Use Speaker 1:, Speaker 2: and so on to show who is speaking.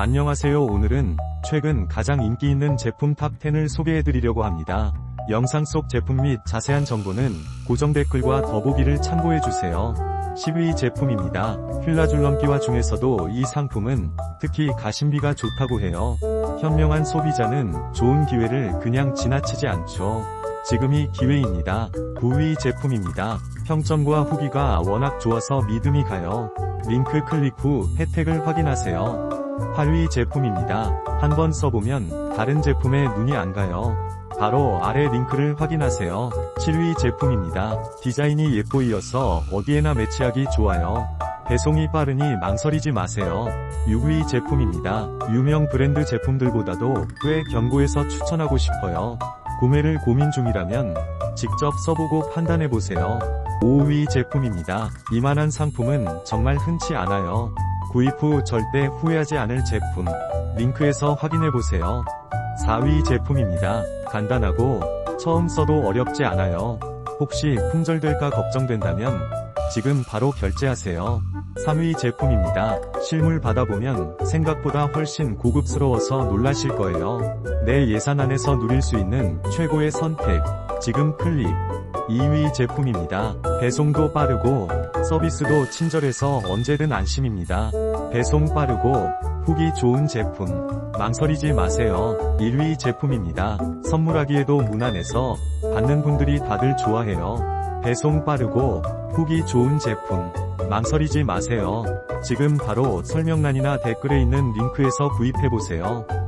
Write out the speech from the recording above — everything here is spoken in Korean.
Speaker 1: 안녕하세요 오늘은 최근 가장 인기 있는 제품 탑10을 소개해드리려고 합니다. 영상 속 제품 및 자세한 정보는 고정 댓글과 더보기를 참고해주세요. 10위 제품입니다. 휠라줄넘기와 중에서도 이 상품은 특히 가심비가 좋다고 해요. 현명한 소비자는 좋은 기회를 그냥 지나치지 않죠. 지금이 기회입니다. 9위 제품입니다. 평점과 후기가 워낙 좋아서 믿음이 가요. 링크 클릭 후 혜택을 확인하세요. 8위 제품입니다. 한번 써보면 다른 제품에 눈이 안 가요. 바로 아래 링크를 확인하세요. 7위 제품입니다. 디자인이 예뻐이어서 어디에나 매치하기 좋아요. 배송이 빠르니 망설이지 마세요. 6위 제품입니다. 유명 브랜드 제품들보다도 꽤 견고해서 추천하고 싶어요. 구매를 고민 중이라면 직접 써보고 판단해보세요. 5위 제품입니다. 이만한 상품은 정말 흔치 않아요. 구입 후 절대 후회하지 않을 제품. 링크에서 확인해보세요. 4위 제품입니다. 간단하고 처음 써도 어렵지 않아요. 혹시 품절될까 걱정된다면 지금 바로 결제하세요. 3위 제품입니다. 실물 받아보면 생각보다 훨씬 고급스러워서 놀라실 거예요. 내 예산 안에서 누릴 수 있는 최고의 선택. 지금 클릭. 2위 제품입니다. 배송도 빠르고 서비스도 친절해서 언제든 안심입니다. 배송 빠르고 후기 좋은 제품. 망설이지 마세요. 1위 제품입니다. 선물하기에도 무난해서 받는 분들이 다들 좋아해요. 배송 빠르고 후기 좋은 제품. 망설이지 마세요. 지금 바로 설명란이나 댓글에 있는 링크에서 구입해보세요.